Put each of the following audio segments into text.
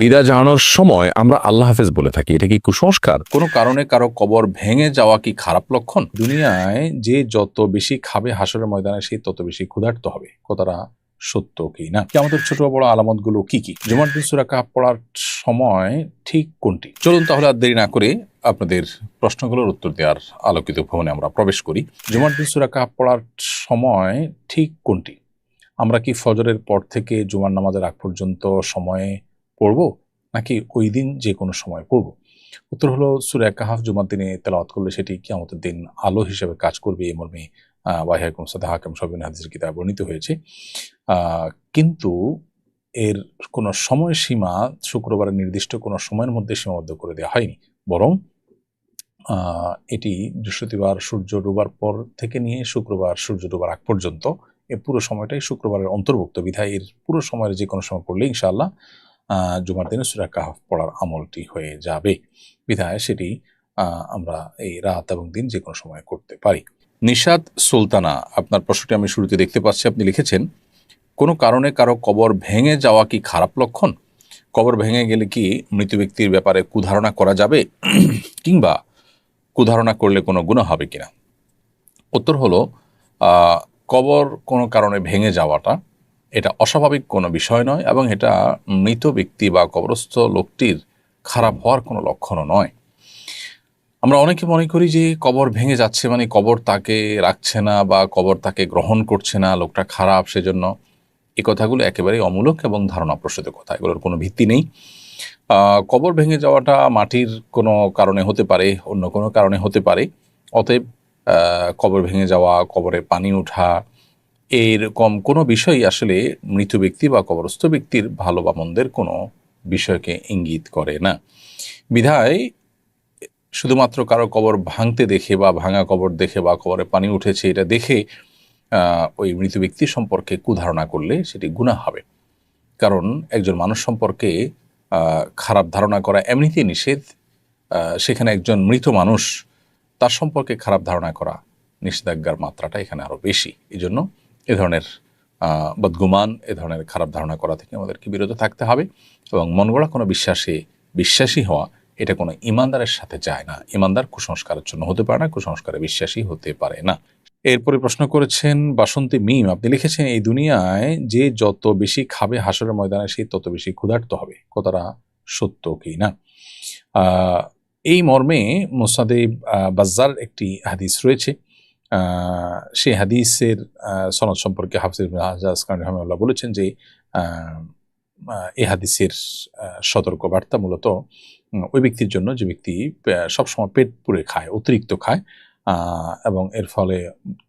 বিদায় জানানোর সময় আমরা আল্লাহ হাফেজ বলে থাকি। এটা কি কুসংস্কার? কোনো কারণে কারও কবর ভেঙে যাওয়া কি খারাপ লক্ষণ? দুনিয়ায় যে যত বেশি খাবে হাসরের ময়দানে, সে তত বেশি ক্ষুধার্ত হবে। কথাটা সত্য কি না? আমাদের ছোট বড় আলামতগুলো কি কি? জুমার দিন কাহাব পড়ার সময় ঠিক কোনটি? চলুন তাহলে আর দেরি না করে আপনাদের প্রশ্নগুলোর উত্তর দেওয়ার আলোকিত ভবনে আমরা প্রবেশ করি। জুমার দিন সুরা কাহাব পড়ার সময় ঠিক কোনটি? আমরা কি ফজরের পর থেকে জুমার নামাজের আগ পর্যন্ত সময়ে পড়ব নাকি ওই দিন যে কোনো সময় পড়ব? উত্তর হলো, সুরা কাহাফ জুমার দিনে তেলাওয়াত করলে সেটি কিয়ামতের দিন আলো হিসেবে কাজ করবে এই মর্মে ওয়াহিয়াকুম সাদা হাকাম সবিন হাদিসের কিতাব বর্ণিত হয়েছে। কিন্তু এর কোনো সময়সীমা শুক্রবারের নির্দিষ্ট কোনো সময়ের মধ্যে সীমাবদ্ধ করে দেওয়া হয়নি। বরং এটি বৃহস্পতিবার সূর্য ডোবার পর থেকে নিয়ে শুক্রবার সূর্য ডোবার আগ পর্যন্ত এই পুরো সময়টাই শুক্রবারের অন্তর্ভুক্ত। বিধায় এর পুরো সময়ের যে কোনো সময় পড়লে ইনশাআল্লাহ জুমার দিনে সুরা কাহাফ পড়ার আমলটি হয়ে যাবে। বিধায় সেটি আমরা এই রাত এবং দিন যে কোনো সময় করতে পারি। নিশাদ সুলতানা, আপনার প্রশ্নটি আমি শুরুতে দেখতে পাচ্ছি, আপনি লিখেছেন, কোনো কারণে কারও কবর ভেঙে যাওয়া কি খারাপ লক্ষণ? কবর ভেঙে গেলে কি মৃত ব্যক্তির ব্যাপারে কুধারণা করা যাবে? কিংবা কুধারণা করলে কোনো গুণ হবে কিনা? উত্তর হলো কবর কোনো কারণে ভেঙে যাওয়াটা এটা অস্বাভাবিক কোনো বিষয় নয় এবং এটা মৃত ব্যক্তি বা কবরস্থ লোকটির খারাপ হওয়ার কোনো লক্ষণও নয়। আমরা অনেকে মনে করি যে কবর ভেঙে যাচ্ছে মানে কবর তাকে রাখছে না বা কবর তাকে গ্রহণ করছে না, লোকটা খারাপ সেজন্য। এই কথাগুলো একেবারেই অমূলক এবং ধারণা প্রসূত কথা, এগুলোর কোনো ভিত্তি নেই। কবর ভেঙে যাওয়াটা মাটির কোনো কারণে হতে পারে, অন্য কোনো কারণে হতে পারে। অতএব কবর ভেঙে যাওয়া, কবরে পানি ওঠা এইরকম কোনো বিষয়ই আসলে মৃত ব্যক্তি বা কবরস্থ ব্যক্তির ভালো বা মন্দের কোনো বিষয়কে ইঙ্গিত করে না। বিধায় শুধুমাত্র কারও কবর ভাঙতে দেখে বা ভাঙা কবর দেখে বা কবরে পানি উঠেছে এটা দেখে ওই মৃত ব্যক্তি সম্পর্কে কুধারণা করলে সেটি গুনাহ হবে। কারণ একজন মানুষ সম্পর্কে খারাপ ধারণা করা এমনিতেই নিষেধ। সেখানে একজন মৃত মানুষ তার সম্পর্কে খারাপ ধারণা করা নিষেধাজ্ঞার মাত্রাটা এখানে আরও বেশি। এই জন্য এ ধরনের বদগুমান, এ ধরনের খারাপ ধারণা করা থেকে আমাদেরকে বিরত থাকতে হবে এবং মন গড়া কোনো বিশ্বাসে, বিশ্বাসী হওয়া, এটা কোনো ইমানদারের সাথে যায় না। ইমানদার কুসংস্কারের জন্য হতে পারে না, কুসংস্কারে বিশ্বাসী হতে পারে না। এরপরে প্রশ্ন করেছেন বাসন্তী মিম, আপনি লিখেছেন, এই দুনিয়ায় যে যত বেশি খাবে হাসরের ময়দানে, সে তত বেশি ক্ষুধার্ত হবে। কথাটা সত্য কি না? এই মর্মে মোসাদে বাজ্জার একটি হাদিস রয়েছে। সেই হাদিসের সনদ সম্পর্কে হাফিজ হাজাজ খান রহমাল্লাহ বলেছেন যে এই হাদিসের আহ, সতর্ক বার্তা মূলত ওই ব্যক্তির জন্য যে ব্যক্তি সবসময় পেট পুড়ে খায় অতিরিক্ত খায় এবং এর ফলে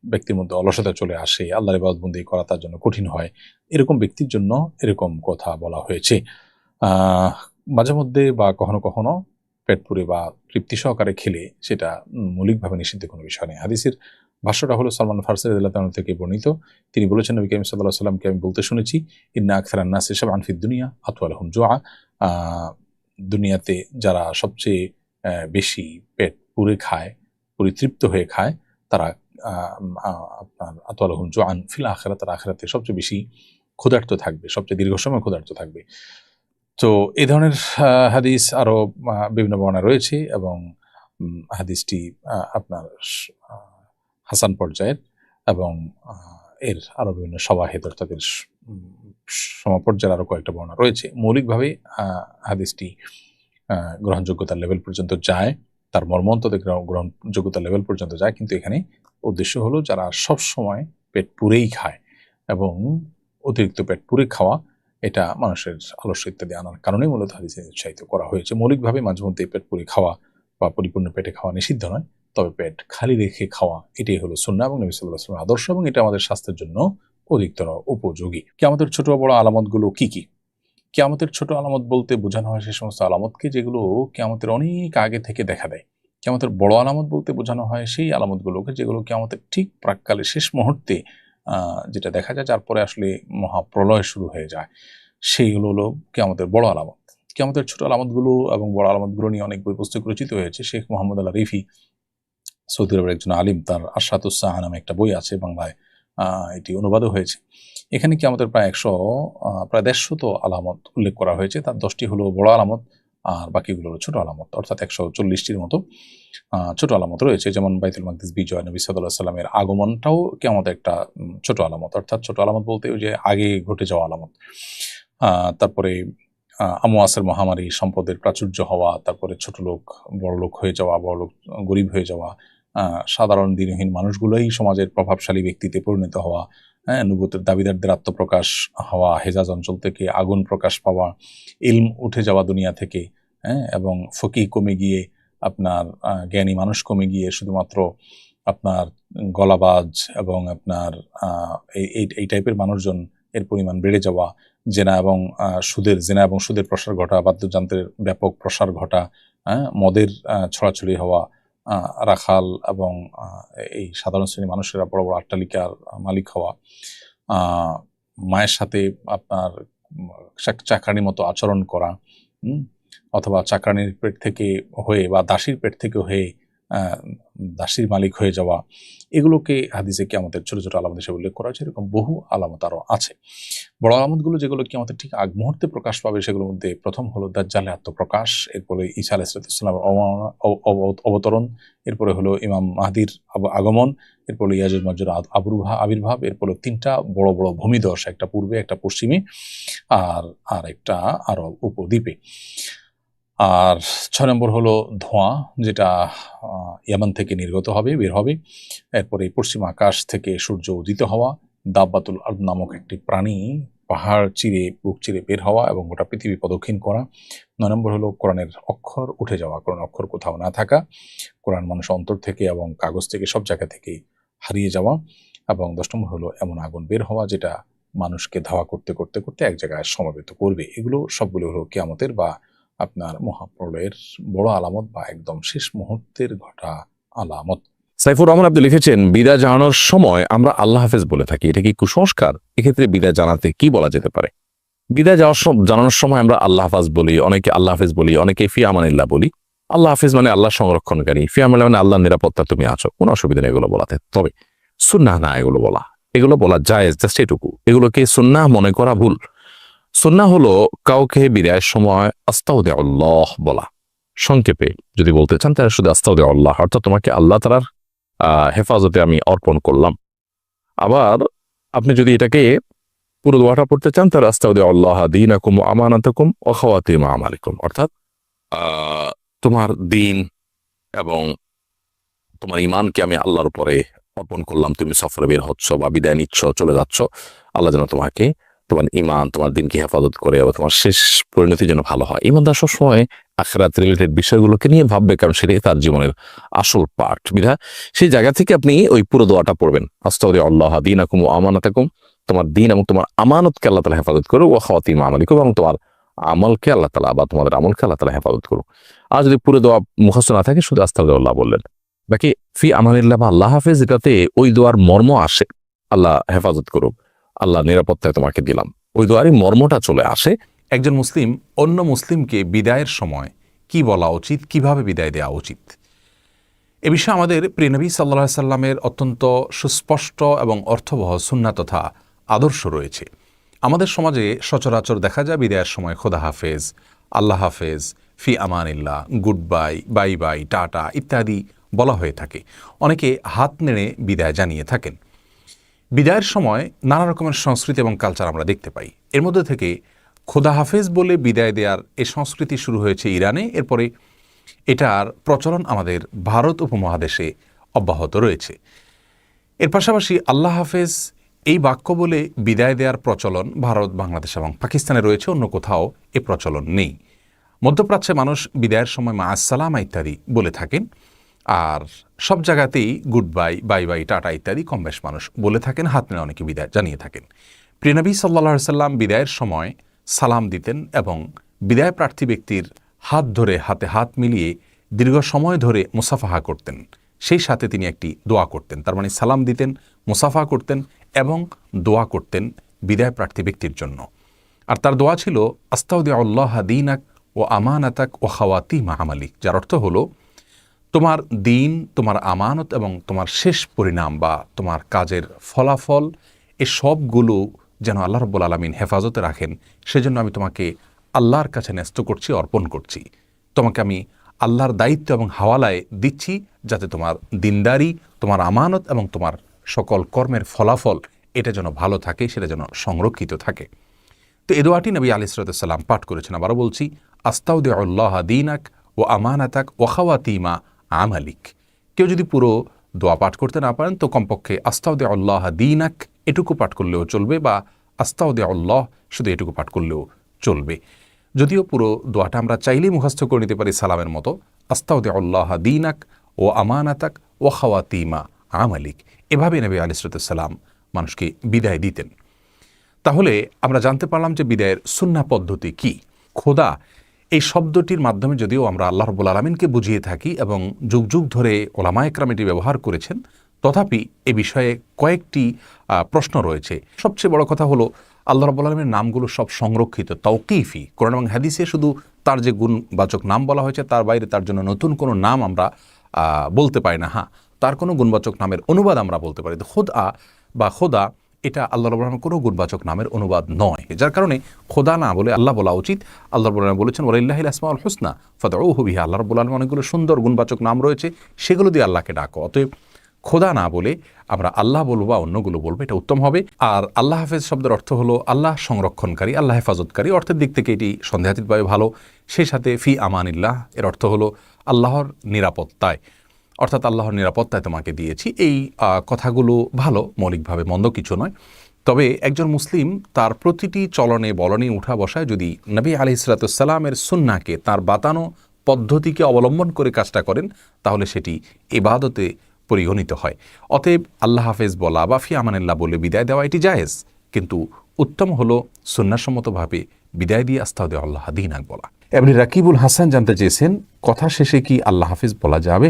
ব্যক্তির মধ্যে অলসতা চলে আসে আল্লাহর ইবাদতবন্দি করা তার জন্য কঠিন হয় এরকম ব্যক্তির জন্য এরকম কথা বলা হয়েছে। মাঝে মধ্যে বা কখনো কখনো পেট পুড়ে বা তৃপ্তি সহকারে খেলে সেটা মৌলিকভাবে নিষিদ্ধ কোনো বিষয় নেই। হাদিসের ভাষ্যটা হলো সালমান ফারসের আল্লাহ থেকে বর্ণিত। তিনি বলেছেন, নবী করিম সাল্লাহ সাল্লামকে আমি বলতে শুনেছি, ইন্না আকসার আন্নাস এসব আনফিদ দুনিয়া আতুয়াল হুম জোয়া দুনিয়াতে যারা সবচেয়ে বেশি পেট পুরে খায়, পরিতৃপ্ত হয়ে খায়, তারা আপনার আতোয়াল হুম জোয়ান ফিল আখেরা তারা আখেরাতে সবচেয়ে বেশি ক্ষুধার্ত থাকবে, সবচেয়ে দীর্ঘ সময় ক্ষুধার্ত থাকবে। তো এই ধরনের হাদিস আরও বিভিন্ন বর্ণনা রয়েছে এবং হাদিসটি আপনার হাসান পর্যায়ের এবং এর আরও বিভিন্ন সবাহেদ অর্থাৎ এর সমপর্যায়ের আরও কয়েকটা বর্ণনা রয়েছে। মৌলিকভাবে হাদিসটি গ্রহণযোগ্যতার লেভেল পর্যন্ত যায়, তার মর্মন্তদের গ্রহণ- গ্রহণযোগ্যতার লেভেল পর্যন্ত যায়, কিন্তু এখানে উদ্দেশ্য হলো যারা সব সময় পেট পুরেই খায় এবং অতিরিক্ত পেট পুরে খাওয়া, এটা মানুষের আলস্য ইত্যাদি আনার কারণেই মূলত হাদিসে উৎসাহিত করা হয়েছে। মৌলিকভাবে মাঝে মধ্যে পেট পুরে খাওয়া বা পরিপূর্ণ পেটে খাওয়া নিষিদ্ধ নয়। তবে পেট খালি রেখে খাওয়া, এটাই হলো সুন্না এবং নবী সাল্লাহ আসলামের আদর্শ এবং এটা আমাদের স্বাস্থ্যের জন্য অধিকতর উপযোগী। কি আমাদের ছোট বড় আলামতগুলো কি কি? কেয়ামতের ছোট আলামত বলতে বোঝানো হয় সেই সমস্ত আলামতকে যেগুলো কেয়ামতের অনেক আগে থেকে দেখা দেয়। কেয়ামতের বড় আলামত বলতে বোঝানো হয় সেই আলামতগুলোকে যেগুলো কেয়ামতের ঠিক প্রাককালে শেষ মুহূর্তে যেটা দেখা যায়, যার পরে আসলে মহাপ্রলয় শুরু হয়ে যায়। সেইগুলো হলো কেয়ামতের বড় আলামত। কেয়ামতের ছোট আলামতগুলো এবং বড় আলামতগুলো নিয়ে অনেক বই পুস্তক রচিত হয়েছে Sheikh Mohammad Allah Rifi Saudi আরবের একজন আলিম, তার আশাতুসাহা নামে একটা বই আছে বাংলায় এটি অনুবাদও হয়েছে। এখানে কি আমাদের প্রায় একশো প্রায় দেড়শত আলামত উল্লেখ করা হয়েছে, তার দশটি হলো বড় আলামত আর বাকিগুলো হলো ছোট আলামত, অর্থাৎ একশো চল্লিশটির মতো ছোট আলামত রয়েছে। যেমন বাইতুল মাকদিস বিজয় নবী সাল্লাহ সাল্লামের আগমনটাও কি আমাদের একটা ছোট আলামত, অর্থাৎ ছোট আলামত বলতে যে আগে ঘটে যাওয়া আলামত। তারপরে আমোয়াসের মহামারী, সম্পদের প্রাচুর্য হওয়া, তারপরে ছোট লোক, বড় লোক হয়ে যাওয়া, বড় লোক, গরিব হয়ে যাওয়া সাধারণ দিনহীন মানুষগুলোই সমাজের প্রভাবশালী ব্যক্তিতে পরিণত হওয়া হ্যাঁ নুবুতের দাবিদারদের আত্মপ্রকাশ হওয়া, হেজাজ অঞ্চল থেকে আগুন প্রকাশ পাওয়া, ইলম উঠে যাওয়া দুনিয়া থেকে হ্যাঁ এবং ফকি কমে গিয়ে আপনার জ্ঞানী মানুষ কমে গিয়ে শুধুমাত্র আপনার গলাবাজ এবং আপনার এই- টাইপের মানুষজন এর পরিমাণ বেড়ে যাওয়া, জেনা এবং সুদের, জেনা এবং সুদের প্রসার ঘটা, বাদ্যযন্ত্রের ব্যাপক প্রসার ঘটা হ্যাঁ মদের ছড়াছড়ি হওয়া রাখাল এবং এই সাধারণ শ্রেণির মানুষেরা বড় বড় আট্টালিকার মালিক হওয়া মায়ের সাথে আপনার চাকরানির মতো আচরণ করা অথবা চাকরানির পেট থেকে হয়ে বা দাসীর পেট থেকে হয়ে দাসীর মালিক হয়ে যাওয়া, এগুলোকে হাদিসে কি আমাদের ছোট ছোট আলামত হিসেবে উল্লেখ করা হয়েছে। এরকম বহু আলামত আরও আছে। বড় আলামতগুলো যেগুলো কি আমাদের ঠিক আগ মুহূর্তে প্রকাশ পাবে সেগুলোর মধ্যে প্রথম হলো দাজ্জালের আত্মপ্রকাশ, এরপরে ঈসা আলাইসালামের অবতরণ এরপরে হলো ইমাম মাহাদির আগমন, এরপরে ইয়াজুল মজুর আবির্ভাব আবির্ভাব, এরপরে তিনটা বড় বড় ভূমিদশ, একটা পূর্বে, একটা পশ্চিমে, আর আর একটা আরব উপদ্বীপে। আর ছয় নম্বর হলো ধোঁয়া, যেটা ইয়ামান থেকে নির্গত হবে, বের হবে। এরপরে পশ্চিম আকাশ থেকে সূর্য উদিত হওয়া দাব্বাতুল আর্দ নামক একটি প্রাণী পাহাড় চিরে, বুক চিরে বের হওয়া এবং গোটা পৃথিবী প্রদক্ষিণ করা। নয় নম্বর হলো কোরআনের অক্ষর উঠে যাওয়া। কোরআন অক্ষর কোথাও না থাকা, কোরআন মানুষ অন্তর থেকে এবং কাগজ থেকে সব জায়গা থেকে হারিয়ে যাওয়া এবং দশ নম্বর হলো এমন আগুন বের হওয়া যেটা মানুষকে ধাওয়া করতে করতে করতে এক জায়গায় সমাবেত করবে। এগুলো সবগুলো হলো কেয়ামতের বা আপনার মহাপ্রলয়ের বড় আলামত বা একদম শেষ মুহূর্তের ঘটা আলামত। সাইফুর রহমান আপনি লিখেছেন, বিদায় জানানোর সময় আমরা আল্লাহ হাফেজ বলে থাকি। এটা কি কুসংস্কার? এক্ষেত্রে বিদায় জানাতে কি বলা যেতে পারে? বিদায় যাওয়ার জানানোর সময় আমরা আল্লাহ হাফাজ বলি, অনেকে আল্লাহ হাফেজ বলি, অনেকে ফি আমানিল্লাহ বলি। আল্লাহ হাফেজ মানে আল্লাহ সংরক্ষণকারী ফি আমানিল্লাহ মানে আল্লাহ নিরাপত্তা তুমি আছো। কোনো অসুবিধা নেই এগুলো বলাতে। তবে সুন্নাহ না এগুলো বলা। এগুলো বলা যায় জাস্ট এটুকু। এগুলোকে সুন্নাহ মনে করা ভুল। সুন্নাহ হলো কাউকে বিদায়ের সময় আস্তাউদে আল্লাহ বলা। সংক্ষেপে যদি বলতে চান তাহলে শুধু আস্তাউদে আল্লাহ অর্থাৎ তোমাকে আল্লাহ তালার হেফাজতে আমি অর্পণ করলাম। আবার আপনি যদি এটাকে পুরো দোয়াটা পড়তে চান, তাহলে আস্তাউদে আল্লাহ দিন আকুম আমানাতাকুম অখাওয়াতিম আমালিকুম। অর্থাৎ তোমার দিন এবং তোমার ইমানকে আমি আল্লাহর উপরে অর্পণ করলাম। তুমি সফরে বের হচ্ছ বা বিদায় নিচ্ছ, চলে যাচ্ছ, আল্লাহ যেন তোমাকে তোমার ইমান তোমার দিনকে হেফাজত করে এবং তোমার শেষ পরিণতি যেন ভালো হয়। ইমানদার সবসময় আখরাত রিলেটেড বিষয়গুলোকে নিয়ে ভাববে, কারণ সেটাই তার জীবনের আসল পার্ট বিধা সেই জায়গা থেকে আপনি ওই পুরো দোয়াটা পড়বেন। আস্তাউদি আল্লাহ দিন আকুম আমানাতাকুম। তোমার দিন এবং তোমার আমানতকে আল্লাহ তালা হেফাজত করো ও খাওয়াতিম আমালিকুম এবং তোমার আমলকে আল্লাহ তালা বা তোমাদের আমলকে আল্লাহ তালা হেফাজত করো আর যদি পুরো দোয়া মুখস্থ না থাকে, শুধু আস্তাউদি আল্লাহ বললেন। বাকি, ফি আমানিল্লাহ বা আল্লাহ হাফেজ এটাতে ওই দোয়ার মর্ম আসে, আল্লাহ হেফাজত করুক। আল্লাহ নিরাপত্তায় তোমাকে দিলাম। ওই দোয়ারই মর্মটা চলে আসে। একজন মুসলিম অন্য মুসলিমকে বিদায়ের সময় কি বলা উচিত, কীভাবে বিদায় দেওয়া উচিত? এ বিষয়ে আমাদের প্রিয়নবী সাল্লাহ সাল্লামের অত্যন্ত সুস্পষ্ট এবং অর্থবহ সুন্না তথা আদর্শ রয়েছে। আমাদের সমাজে সচরাচর দেখা যায় বিদায়ের সময় খোদা হাফেজ, আল্লাহ হাফেজ, ফি আমানিল্লাহ, good bye bye bye, tata ইত্যাদি বলা হয়ে থাকে। অনেকে হাত নেড়ে বিদায় জানিয়ে থাকেন। বিদায়ের সময় নানা রকমের সংস্কৃতি এবং কালচার আমরা দেখতে পাই। এর মধ্যে থেকে খোদা হাফেজ বলে বিদায় দেওয়ার এ সংস্কৃতি শুরু হয়েছে ইরানে। এরপরে এটার প্রচলন আমাদের ভারত উপমহাদেশে অব্যাহত রয়েছে। এর পাশাপাশি আল্লাহ হাফেজ এই বাক্য বলে বিদায় দেওয়ার প্রচলন ভারত, বাংলাদেশ এবং পাকিস্তানে রয়েছে, অন্য কোথাও এ প্রচলন নেই। মধ্যপ্রাচ্যে মানুষ বিদায়ের সময় মা আসসালামা ইত্যাদি বলে থাকেন। আর সব জায়গাতেই good bye bye bye, tata ইত্যাদি কম বেশ মানুষ বলে থাকেন। হাত নেড়ে অনেকে বিদায় জানিয়ে থাকেন। প্রিয়নবী সাল্লা সাল্লাম বিদায়ের সময় সালাম দিতেন এবং বিদায় প্রার্থী ব্যক্তির হাত ধরে হাতে হাত মিলিয়ে দীর্ঘ সময় ধরে মুসাফাহা করতেন। সেই সাথে তিনি একটি দোয়া করতেন। তার মানে সালাম দিতেন মুসাফা করতেন এবং দোয়া করতেন বিদায় প্রার্থী ব্যক্তির জন্য। আর তার দোয়া ছিল আস্তাউদ্দি আল্লাহ দিনাক ও আমানাতাক ও খাওয়াতি মাহামালিক যার অর্থ হলো, তোমার দিন, তোমার আমানত এবং তোমার শেষ পরিণাম বা তোমার কাজের ফলাফল, এ সবগুলো যেন আল্লাহ রব্বুল আলমিন হেফাজতে রাখেন। সেজন্য আমি তোমাকে আল্লাহর কাছে ন্যস্ত করছি, অর্পণ করছি। তোমাকে আমি আল্লাহর দায়িত্ব এবং হাওয়ালায় দিচ্ছি যাতে তোমার দিনদারি, তোমার আমানত এবং তোমার সকল কর্মের ফলাফল এটা যেন ভালো থাকে, সেটা যেন সংরক্ষিত থাকে। তো এ দোয়াটি নবী আলি সালাম পাঠ করেছেন। আবারও বলছি আস্তাউদে আল্লাহ দিনাক ও আমানাতাক ওখাওয়াতিমা আমালিক। কেউ যদি পুরো দোয়া পাঠ করতে না পারেন, তো কমপক্ষে আস্তাউদে আল্লাহ দিনাক এটুকু পাঠ করলেও চলবে বা আস্তাউদে আল্লাহ শুধু এটুকু পাঠ করলেও চলবে। যদিও পুরো দোয়াটা আমরা চাইলেই মুখস্থ করে নিতে পারি সালামের মতো আস্তাউদে আল্লাহ দিনাক ও আমানাতাক ও খাওয়াতিমা আমালিক। এভাবে নবী আলি সালাম মানুষকে বিদায় দিতেন। তাহলে আমরা জানতে পারলাম যে বিদায়ের সুন্না পদ্ধতি কি? খোদা, এই শব্দটির মাধ্যমে যদিও আমরা আল্লাহ রবুল আলমিনকে বুঝিয়ে থাকি এবং যুগ যুগ ধরে ওলামা একরাম এটি ব্যবহার করেছেন তথাপি এ বিষয়ে কয়েকটি প্রশ্ন রয়েছে। সবচেয়ে বড় কথা হলো, আল্লাহ রবুল আলমের নামগুলো সব সংরক্ষিত তৌকিফি কোরআন এবং হাদিসে শুধু তার যে গুণবাচক নাম বলা হয়েছে, তার বাইরে তার জন্য নতুন কোনো নাম আমরা বলতে পারি না। হ্যাঁ তার কোনো গুণবাচক নামের অনুবাদ আমরা বলতে পারি। খোদা বা খোদা, এটা আল্লাহ রব রহমান কোনো গুণবাচক নামের অনুবাদ নয়। যার কারণে খোদা না বলে আল্লাহ বলা উচিত। আল্লাহ রব রহমান বলেছেন ওরাইল্লাহ আসমাউল হোসনা ফদৌ হবিহা আল্লাহ রব আলম অনেকগুলো সুন্দর গুণবাচক নাম রয়েছে, সেগুলো দিয়ে আল্লাহকে ডাকো। অতএব খোদা না বলে আমরা আল্লাহ বলব বা অন্যগুলো বলব, এটা উত্তম হবে। আর আল্লাহ হাফেজ শব্দের অর্থ হলো আল্লাহ সংরক্ষণকারী, আল্লাহ হেফাজতকারী। অর্থের দিক থেকে এটি সন্দেহাতীতভাবে ভালো। সেই সাথে ফি আমানিল্লাহ, এর অর্থ হলো আল্লাহর নিরাপত্তায়। অর্থাৎ আল্লাহর নিরাপত্তায় তোমাকে দিয়েছি। এই কথাগুলো ভালো, মৌলিকভাবে মন্দ কিছু নয়। তবে একজন মুসলিম তার প্রতিটি চলনে, বলনে, উঠা বসায় যদি নবী আলি ইসরাতুসাল্লামের সুন্নাকে তার বাতানো পদ্ধতিকে অবলম্বন করে কাজটা করেন, তাহলে সেটি এবাদতে পরিগণিত হয়। অতএব আল্লাহ হাফেজ বলা বা ফি আমানিল্লাহ বলে বিদায় দেওয়া এটি জায়েজ, কিন্তু উত্তম হলো সন্ন্যাসম্মতভাবে বিদায় দিয়ে আস্তাউদে আল্লাহ দিনাক বলা এমনি রাকিবুল হাসান জানতে চেয়েছেন, কথা শেষে কি আল্লাহ হাফিজ বলা যাবে?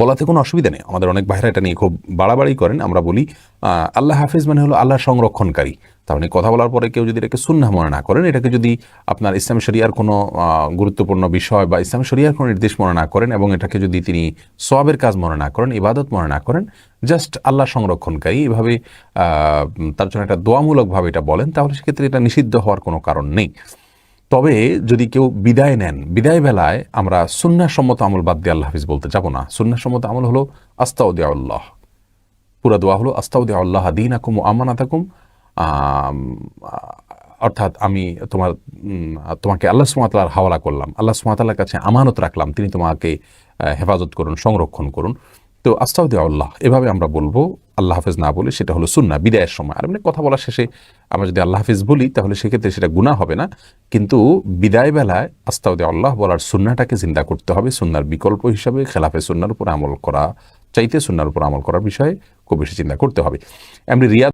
বলাতে কোনো অসুবিধা নেই। আমাদের অনেক ভাইরা এটা নিয়ে খুব বাড়াবাড়ি করেন। আমরা বলি আল্লাহ হাফিজ মানে হলো আল্লাহ সংরক্ষণকারী। তার মানে কথা বলার পরে কেউ যদি এটাকে সুন্না মনে না করেন, এটাকে যদি আপনার ইসলাম শরিয়ার কোনো গুরুত্বপূর্ণ বিষয় বা ইসলাম শরিয়ার কোনো নির্দেশ মনে না করেন এবং এটাকে যদি তিনি সবের কাজ মনে না করেন, ইবাদত মনে না করেন, জাস্ট আল্লাহ সংরক্ষণকারী এভাবে তার জন্য একটা দোয়ামূলকভাবে এটা বলেন, তাহলে সেক্ষেত্রে এটা নিষিদ্ধ হওয়ার কোনো কারণ নেই। তবে যদি কেউ বিদায় নেন বিদায় বেলায় আমরা সুন্নাসম্মত আমল বাদ দিয়ে আল্লাহ হাফিজ বলতে যাব না। সুন্নাসম্মত আমল হলো আস্তাউদ্দিয়া আল্লাহ পুরা দোয়া হলো আস্তাউদ্দিয়া আল্লাহ দিন আকুম আমানাতাকুম। আম, অর্থাৎ আমি তোমার তোমাকে আল্লাহ সুমাতালার হাওয়ালা করলাম। আল্লাহ সুমাতালার কাছে আমানত রাখলাম। তিনি তোমাকে হেফাজত করুন সংরক্ষণ করুন। তো আস্তাউদ্দি আল্লাহ এভাবে আমরা বলব, আল্লাহ হাফেজ না বলে সেটা হলো সুন্না বিদায়ের সময়। আর মানে কথা বলার শেষে আমরা যদি আল্লাহ হাফেজ বলি, তাহলে সেক্ষেত্রে সেটা গুণা হবে না। কিন্তু বিদায় বেলায় আস্তাউদ্দি আল্লাহ বলার সুন্নাটাকে চিন্তা করতে হবে। সুন্নার বিকল্প হিসাবে খেলাফে সুন্নার উপর আমল করা, চাইতে সুন্নার উপর আমল করার বিষয়ে খুব বেশি চিন্তা করতে হবে। এমনি রিয়াদ